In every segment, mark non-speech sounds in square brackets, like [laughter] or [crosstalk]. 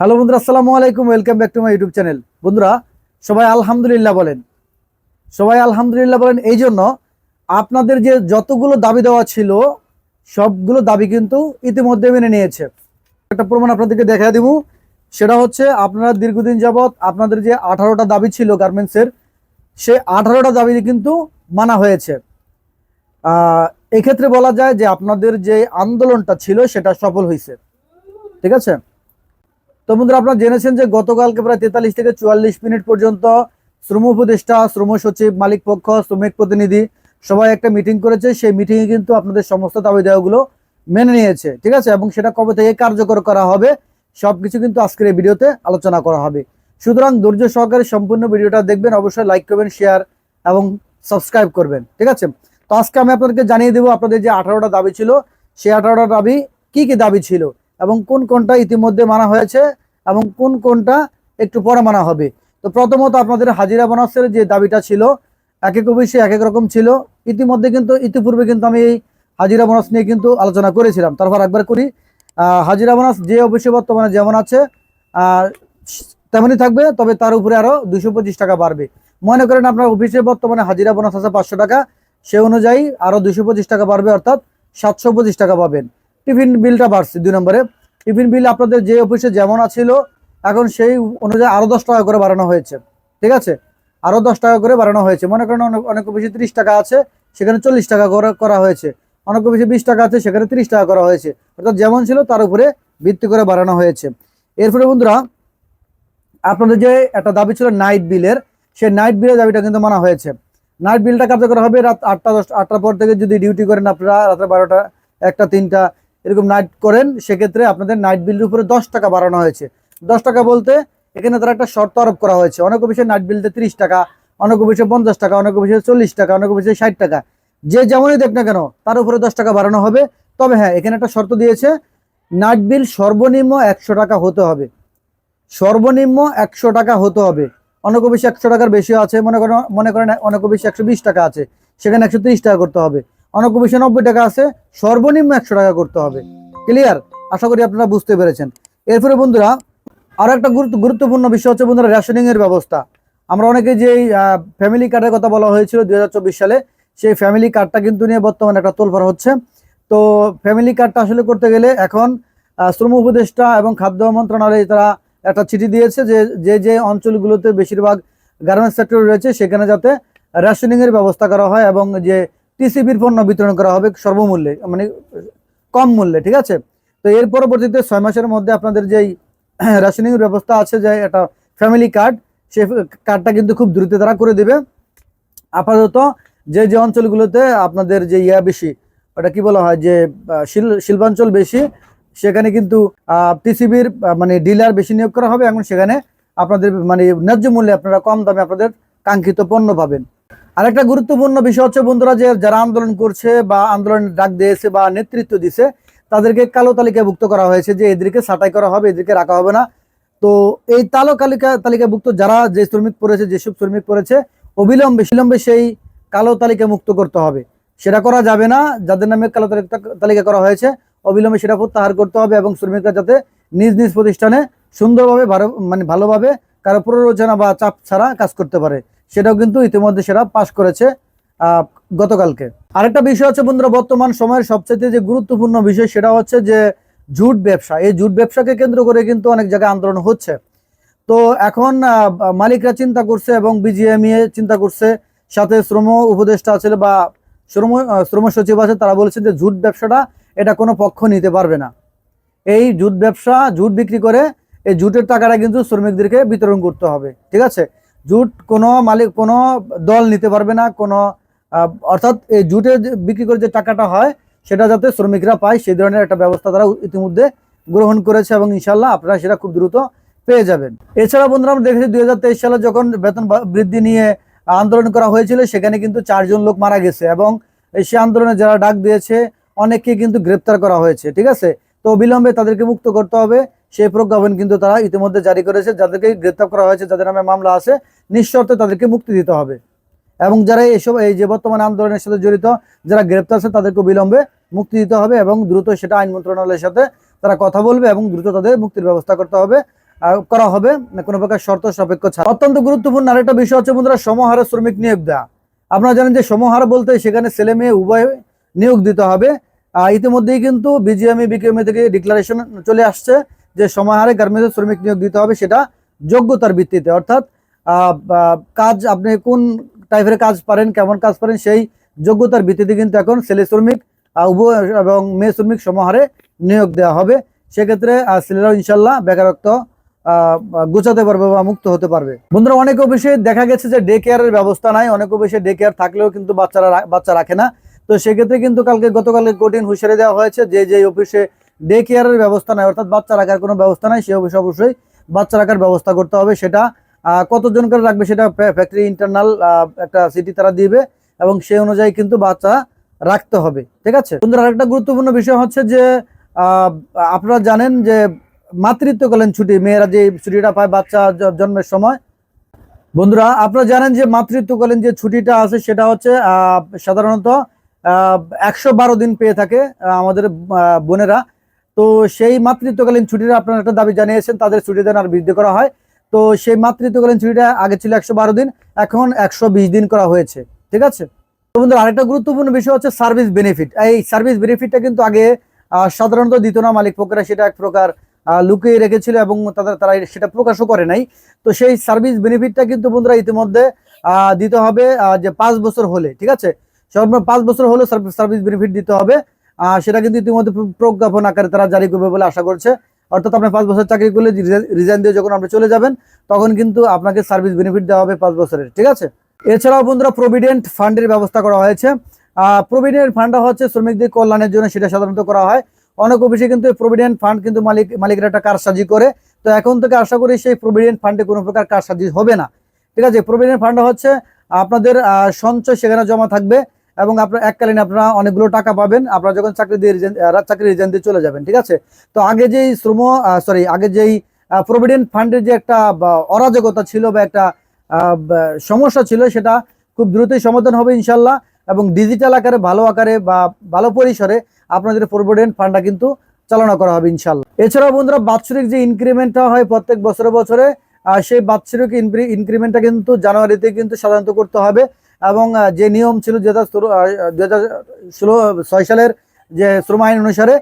Hello বন্ধুরা, আসসালামু আলাইকুম welcome back to my YouTube channel বন্ধুরা, সবাই আলহামদুলিল্লাহ বলেন। সবাই আলহামদুলিল্লাহ বলেন, এই জন্য আপনাদের যে যতগুলো দাবি দেওয়া ছিল, সবগুলো দাবি কিন্তু ইতিমধ্যে মেনে নিয়েছে। একটা প্রমাণ আপনাদেরকে দেখা দিব। সেটা হচ্ছে, আপনারা দীর্ঘদিন যাবৎ আপনাদের যে আঠারোটা দাবি ছিল গার্মেন্টসের সে আঠারোটা দাবি কিন্তু মানা হয়েছে। এক্ষেত্রে বলা যায় যে আপনাদের যে আন্দোলনটা ছিল, সেটা সফল হয়েছে। ঠিক আছে? তো বন্ধুরা আপনারা জেনেছেন যে গতকালকে প্রায় তেতাল্লিশ থেকে চুয়াল্লিশ মিনিট পর্যন্ত শ্রম উপদেষ্টা, শ্রম সচিব, মালিক পক্ষ, শ্রমিক প্রতিনিধি সবাই একটা মিটিং করেছে। সেই মিটিংয়ে কিন্তু আপনাদের সমস্ত দাবি দেওয়াগুলো মেনে নিয়েছে, ঠিক আছে? এবং সেটা কবে থেকে কার্যকর করা হবে সবকিছু কিন্তু আজকের এই ভিডিওতে আলোচনা করা হবে। সুতরাং ধৈর্য সহকারে সম্পূর্ণ ভিডিওটা দেখবেন, অবশ্যই লাইক করবেন শেয়ার এবং সাবস্ক্রাইব করবেন, ঠিক আছে? তো আজকে আমি আপনাদেরকে জানিয়ে দেবো আপনাদের যে আঠারোটা দাবি ছিল, সেই আঠারোটা দাবি কি কি দাবি ছিল? এবং কোন কোনটা ইতিমধ্যে মানা হয়েছে এবং কোন কোনটা একটু পরে মানা হবে। তো প্রথমত আপনাদের হাজিরা বোনাসের যে দাবিটা ছিল এক এক অফিসে এক এক রকম ছিল। ইতিমধ্যে কিন্তু ইতিপূর্বে কিন্তু আমি এই হাজিরা বোনাস নিয়ে কিন্তু আলোচনা করেছিলাম। তারপর একবার করি। হাজিরা বোনাস যে অফিসে বর্তমানে যেমন আছে আহ, তেমনই থাকবে তবে তার উপরে আরও দুশো পঁচিশ টাকা বাড়বে। মনে করেন আপনার অফিসে বর্তমানে হাজিরা বোনাস আছে পাঁচশো টাকা সে অনুযায়ী আরও দুশো টাকা বাড়বে অর্থাৎ সাতশো পঁচিশ টাকা পাবেন। টিফিন বিলটা বাড়ছে দুই নম্বরে। টিফিন বিল আপনাদের যে অফিসে যেমন আছিল, এখন সেই অনুযায়ী আরও দশ টাকা করে বাড়ানো হয়েছে। ঠিক আছে? আরও দশ টাকা করে বাড়ানো হয়েছে। মনে করেন অনেক অনেক অফিসে ত্রিশ টাকা আছে, সেখানে চল্লিশ টাকা করে, করা হয়েছে। অনেক বেশি বিশ টাকা আছে, সেখানে ত্রিশ টাকা করা হয়েছে। অর্থাৎ যেমন ছিল, তার উপরে ভিত্তি করে বাড়ানো হয়েছে। এরপরে বন্ধুরা, আপনাদের যে একটা দাবি ছিল নাইট বিলের, সেই নাইট বিলের দাবিটা কিন্তু মানা হয়েছে। নাইট বিলটা কার্যকর হবে রাত আটটা দশ, আটটার পর থেকে যদি ডিউটি করেন আপনারা, রাত্রে বারোটা, একটা, তিনটা এরকম নাইট করেন, সেক্ষেত্রে আপনাদের নাইট বিলের উপরে দশ টাকা বাড়ানো হয়েছে। দশ টাকা বলতে এখানে তারা একটা শর্ত আরোপ করা হয়েছে। অনেক অফিসে নাইট বিলতে ত্রিশ টাকা, অনেক অফিসে পঞ্চাশ টাকা, অনেক অফিসে চল্লিশ টাকা, অনেক অফিসে ষাট টাকা। যে যেমনই দেখ না কেন, তার উপরে দশ টাকা বাড়ানো হবে। তবে হ্যাঁ এখানে একটা শর্ত দিয়েছে নাইট বিল সর্বনিম্ন একশো টাকা হতে হবে। সর্বনিম্ন একশো টাকা হতে হবে। অনেক অফিসে একশো টাকার বেশি আছে, মনে করেন মনে করেন অনেক অফিসে একশো বিশ টাকা আছে। সেখানে একশো টাকা করতে হবে। অনেক অফিসে নব্বই টাকা আছে, সর্বনিম্ন একশো টাকা করতে হবে। ক্লিয়ার আশা করি আপনারা বুঝতে পেরেছেন। এরপরে বন্ধুরা আরও একটা গুরুত্ব গুরুত্বপূর্ণ বিষয় হচ্ছে বন্ধুরা রেশনিংয়ের ব্যবস্থা। আমরা অনেকে যে ফ্যামিলি কার্ডের কথা বলা হয়েছিল দুই হাজার চব্বিশ সালে, সেই ফ্যামিলি কার্ডটা কিন্তু নিয়ে বর্তমানে একটা তোলফার হচ্ছে। তো ফ্যামিলি কার্ডটা আসলে করতে গেলে এখন শ্রম উপদেষ্টা এবং খাদ্য মন্ত্রণালয় তারা একটা চিঠি দিয়েছে যে যে যে অঞ্চলগুলোতে বেশিরভাগ গার্মেন্টস সেক্টর রয়েছে, সেখানে যাতে রেশনিংয়ের ব্যবস্থা করা হয় এবং যে টিসিবির পণ্য বিতরণ করা হবে সর্বমূল্যে মানে কম মূল্যে, ঠিক আছে? তো এর পরবর্তীতে ছয় মাসের মধ্যে আপনাদের যেই [clears throat] রেশনিং ব্যবস্থা আছে যে একটা ফ্যামিলি কার্ড, সে কার্ডটা কিন্তু খুব দ্রুত তারা করে দেবে। আপাতত যে যে অঞ্চলগুলোতে আপনাদের যে ইয়া বেশি, ওটা কি বলা হয় যে শিল- শিল্পাঞ্চল বেশি, সেখানে কিন্তু টিসিবির মানে ডিলার বেশি নিয়োগ করা হবে এবং সেখানে আপনাদের মানে ন্যায্য মূল্যে আপনারা কম দামে আপনাদের কাঙ্ক্ষিত পণ্য পাবেন। আরেকটা গুরুত্বপূর্ণ বিষয় হচ্ছে বন্ধুরা যে যারা আন্দোলন করছে বা আন্দোলন ডাক দিয়েছে বা নেতৃত্ব দিছে, তাদেরকে কালো তালিকাভুক্ত করা হয়েছে যে এদেরকে ছাঁটাই করা হবে, এদেরকে রাখা হবে না। তো এই তালো তালিকা, তালিকাভুক্ত যারা যে শ্রমিক পড়েছে, যেসব শ্রমিক পড়েছে, অবিলম্বে, বিলম্বে সেই কালো তালিকা মুক্ত করতে হবে। সেটা করা যাবে না, যাদের নামে কালো তালিকা- তালিকা করা হয়েছে, অবিলম্বে সেটা প্রত্যাহার করতে হবে এবং শ্রমিকরা যাতে নিজ নিজ প্রতিষ্ঠানে সুন্দরভাবে, ভালো- মানে ভালোভাবে কারও প্ররোচনা বা চাপ ছাড়া কাজ করতে পারে। সেটাও কিন্তু ইতিমধ্যে সেটা পাশ করেছে গতকালকে। আরেকটা বিষয় হচ্ছে বন্ধুরা, বর্তমান সময়ের সবচেয়ে যে গুরুত্বপূর্ণ বিষয় সেটা হচ্ছে যে জুট ব্যবসা। এই জুট ব্যবসাকে কেন্দ্র করে কিন্তু অনেক জায়গায় আন্দোলন হচ্ছে। তো এখন মালিকরা চিন্তা করছে এবং বিজিএমইএ চিন্তা করছে। সাথে শ্রম উপদেষ্টা আছে বা শ্রম শ্রম সচিব আছে, তারা বলেছে যে জুট ব্যবসাটা এটা কোনো পক্ষ নিতে পারবে না। এই জুট ব্যবসা, জুট বিক্রি করে এই জুটের টাকাটা কিন্তু শ্রমিকদেরকে বিতরণ করতে হবে, ঠিক আছে? জুট কোনো মালিক, কোনো দল নিতে পারবে না, কোনো অর্থাৎ এই জুটে বিক্রি করে যে টাকাটা হয়, সেটা যাতে শ্রমিকরা পায়, সেই ধরনের একটা ব্যবস্থা তারা ইতিমধ্যে গ্রহণ করেছে এবং ইনশাল্লাহ আপনারা সেটা খুব দ্রুত পেয়ে যাবেন। এছাড়া বন্ধুরা, আমরা দেখেছি দুই হাজার তেইশ সালে যখন বেতন বৃদ্ধি নিয়ে আন্দোলন করা হয়েছিল, সেখানে কিন্তু চারজন লোক মারা গেছে এবং সে আন্দোলনে যারা ডাক দিয়েছে, অনেককে কিন্তু গ্রেপ্তার করা হয়েছে, ঠিক আছে? তো অবিলম্বে তাদেরকে মুক্ত করতে হবে। সেই প্রজ্ঞাপন কিন্তু তারা ইতিমধ্যে জারি করেছে, যাদেরকে গ্রেপ্তার করা হয়েছে, যাদের নামে মামলা আছে, নিঃশর্তে তাদেরকে মুক্তি দিতে হবে। এবং যারা এইসব এই যে বর্তমান আন্দোলনের সাথে জড়িত, যারা গ্রেপ্তার আছে, তাদেরকে বিলম্বে মুক্তি দিতে হবে এবং দ্রুত সেটা আইন মন্ত্রণালয়ের সাথে তারা কথা বলবে এবং দ্রুত তাদের মুক্তির ব্যবস্থা করতে হবে করা হবে। কোনো প্রকার শর্ত সাপেক্ষ ছাড়া। অত্যন্ত গুরুত্বপূর্ণ আরেকটা বিষয় হচ্ছে বন্ধুরা, সমহারে শ্রমিক নিয়োগ দেওয়া আপনারা জানেন যে সমহার বলতে সেখানে ছেলে মেয়ে উভয় নিয়োগ দিতে হবে। ইতিমধ্যেই কিন্তু বিজিএমই বিকেএমএ থেকে ডিক্লারেশন চলে আসছে। যে সমাহারে গার্মেন্টস শ্রমিক নিয়োগ দিতে হবে সেটা যোগ্যতার ভিত্তিতে। অর্থাৎ কাজ আপনি কোন টাইপের কাজ পারেন, কেমন কাজ পারেন সেই যোগ্যতার ভিত্তিতে কিন্তু এখন ছেলে শ্রমিক উভয় এবং মেয়ে শ্রমিক সমাহারে নিয়োগ দেওয়া হবে। সেক্ষেত্রে ছেলেরাও ইনশাল্লাহ বেকারত্ব গোছাতে পারবে বা মুক্ত হতে পারবে। বন্ধুরা, অনেক অফিসে দেখা গেছে যে ডে কেয়ারের ব্যবস্থা নাই। অনেক অফিসে ডে কেয়ার থাকলেও কিন্তু বাচ্চারা বাচ্চা রাখে না। তো সেক্ষেত্রে কিন্তু কালকে গতকালকে কঠিন হুঁশিয়ারি দেওয়া হয়েছে যে যে অফিসে ডে কেয়ারের ব্যবস্থা নাই, অর্থাৎ বাচ্চা রাখার কোনো ব্যবস্থা নাই, সে অফিসে অবশ্যই বাচ্চা রাখার ব্যবস্থা করতে হবে সেটা। কতজন করে রাখবে সেটা ফ্যাক্টরি ইন্টারনাল একটা সিটি তারা দিবে এবং সেই অনুযায়ী কিন্তু বাচ্চা রাখতে হবে, ঠিক আছে? বন্ধুরা, আরেকটা গুরুত্বপূর্ণ বিষয় হচ্ছে যে আপনারা জানেন যে মাতৃত্বকালীন ছুটি, মেয়েরা যে ছুটিটা পায় বাচ্চা জন্মের সময়। বন্ধুরা, আপনারা জানেন যে মাতৃত্বকালীন যে ছুটিটা আছে সেটা হচ্ছে সাধারণত একশো বারো দিন পেয়ে থাকে আমাদের বোনেরা। তো সেই মাতৃত্বকালীন ছুটিটা আপনারা একটা দাবি জানিয়েছেন, তাদের ছুটি দেন আর বৃদ্ধি করা হয়। তো সেই মাতৃত্বকালীন ছুটিটা আগে ছিল একশো বারো দিন, এখন একশো বিশ দিন করা হয়েছে, ঠিক আছে? তো বন্ধুরা, আরেকটা গুরুত্বপূর্ণ বিষয় হচ্ছে সার্ভিস বেনিফিট এই সার্ভিস বেনিফিটটা কিন্তু আগে সাধারণত দিত না, মালিক পক্ষরা সেটা এক প্রকার লুকিয়ে রেখেছিল এবং তাদের, তারা সেটা প্রকাশও করে নাই। তো সেই সার্ভিস বেনিফিটটা কিন্তু বন্ধুরা ইতিমধ্যে দিতে হবে যে পাঁচ বছর হলে, ঠিক আছে? সর্বনিম্ন পাঁচ বছর হলে সার্ভিস বেনিফিট দিতে হবে। সেটা কিন্তু ইতিমধ্যে প্রজ্ঞাপন আকারে তারা জারি করবে বলে আশা করছে। অর্থাৎ আপনি পাঁচ বছর চাকরি করলে রিজাইন দিয়ে যখন আপনি চলে যাবেন, তখন কিন্তু আপনাকে সার্ভিস বেনিফিট দেওয়া হবে পাঁচ বছরের, ঠিক আছে? এছাড়াও বন্ধুরা প্রভিডেন্ট ফান্ডের ব্যবস্থা করা হয়েছে। প্রভিডেন্ট ফান্ডটা হচ্ছে শ্রমিকদের কল্যাণের জন্য সেটা সাধারণত করা হয়। অনেক অফিসে কিন্তু প্রভিডেন্ট ফান্ড কিন্তু মালিক মালিকের একটা কারসাজি করে। তো এখন থেকে আশা করি সেই প্রভিডেন্ট ফান্ডে কোনো প্রকার কারসাজি হবে না, ঠিক আছে? প্রভিডেন্ট ফান্ড হচ্ছে আপনাদের সঞ্চয় সেখানে জমা থাকবে। এবং আপনার এককালীন আপনারা অনেকগুলো টাকা পাবেন। আপনারা যখন চাকরি দিয়ে চাকরি রিজেন্ট দিয়ে চলে যাবেন, ঠিক আছে? তো আগে যেই শ্রম সরি আগে যেই প্রভিডেন্ট ফান্ডের যে একটা অরাজকতা ছিল বা একটা সমস্যা ছিল, সেটা খুব দ্রুতই সমাধান হবে ইনশাল্লাহ। এবং ডিজিটাল আকারে, ভালো আকারে বা ভালো পরিসরে আপনাদের প্রভিডেন্ট ফান্ডটা কিন্তু চালনা করা হবে ইনশাল্লাহ। এছাড়াও বন্ধুরা, বাৎসরিক যে ইনক্রিমেন্টটা হয় প্রত্যেক বছরে বছরে সেই বাৎসরিক ইনক্রিমেন্টটা কিন্তু জানুয়ারিতে কিন্তু সাধারণত করতে হবে। এবং যে নিয়ম ছিল দু হাজার ষোলো ছয় সালের যে শ্রম আইন অনুসারে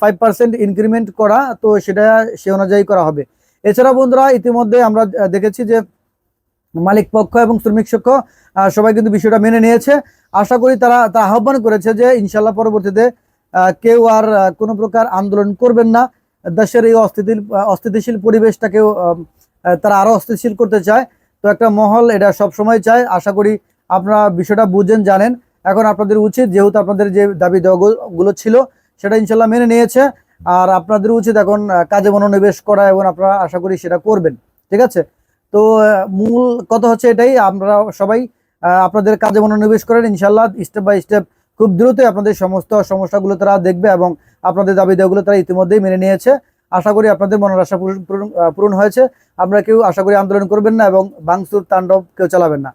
ফাইভ পার্সেন্ট ইনক্রিমেন্ট করা, তো সেটা সে অনুযায়ী করা হবে। এছাড়া বন্ধুরা, ইতিমধ্যে আমরা দেখেছি যে মালিক পক্ষ এবং শ্রমিক পক্ষ সবাই কিন্তু বিষয়টা মেনে নিয়েছে। আশা করি তারা তারা আহ্বান করেছে যে ইনশাল্লাহ পরবর্তীতে কেউ আর কোনো প্রকার আন্দোলন করবেন না। দেশের এই অস্থিতিল অস্থিতিশীল পরিবেশটাকেও তারা আরও অস্থিতিশীল করতে চায়। তো একটা মহল এটা সব সময় চায়। আশা করি আপনারা বিষয়টা বুঝেন, জানেন। এখন আপনাদের উচিত, যেহেতু আপনাদের যে দাবি দেওয়াগুলো ছিল, সেটা ইনশাল্লাহ মেনে নিয়েছে। আর আপনাদের উচিত এখন কাজে মনোনিবেশ করা এবং আপনারা আশা করি সেটা করবেন। ঠিক আছে? তো মূল কথা হচ্ছে এটাই, আমরা সবাই আপনাদের কাজে মনোনিবেশ করেন। ইনশাল্লাহ স্টেপ বাই স্টেপ খুব দ্রুতই আপনাদের সমস্ত সমস্যাগুলো তারা দেখবে এবং আপনাদের দাবি দেওয়াগুলো তারা ইতিমধ্যেই মেনে নিয়েছে। আশা করি আপনাদের মনের আশা পূরণ- হয়েছে। আমরা কেউ, আশা করি আন্দোলন করবেন না এবং ভাঙচুর, তাণ্ডব কেউ চালাবেন না।